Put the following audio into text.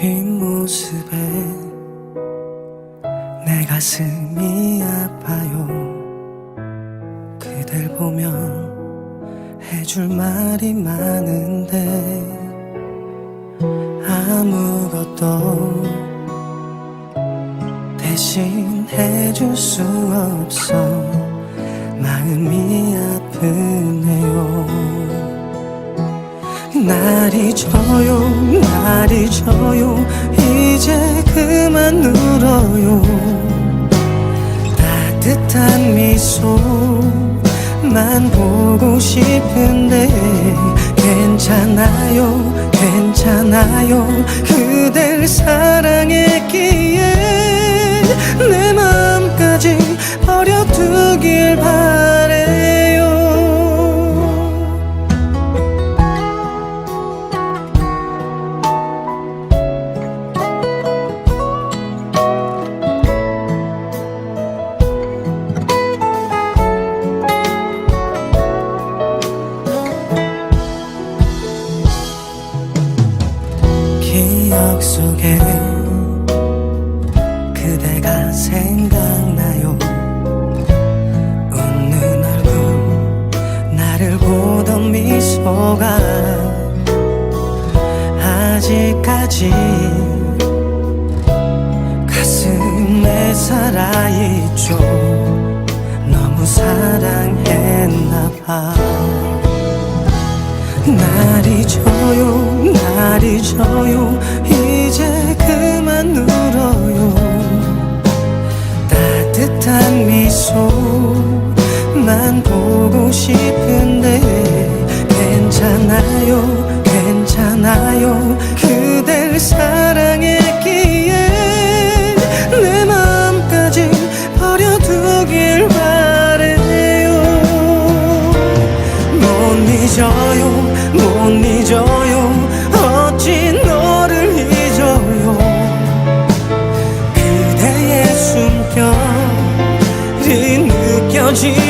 뒷모습에 내 가슴이 아파요. 그댈 보면 해줄 말이 많은데 아무것도 대신 해줄 수 없어. 마음이 아프 날이 져요 날이 져요. 이제 그만 울어요. 따뜻한 미소만 보고 싶은데 괜찮아요 괜찮아요. 그댈 사랑했기에 내 마음까지 버려두길 바래 기억 속에 그대가 생각나요. 웃는 얼굴 나를 보던 미소가 아직까지 가슴에 살아있죠. 너무 사랑했나 봐 날이 져요 날이 져요. 이제 그만 울어요. 따뜻한 미소만 보고 싶은데 괜찮아요 괜찮아요. 그댈 사 longe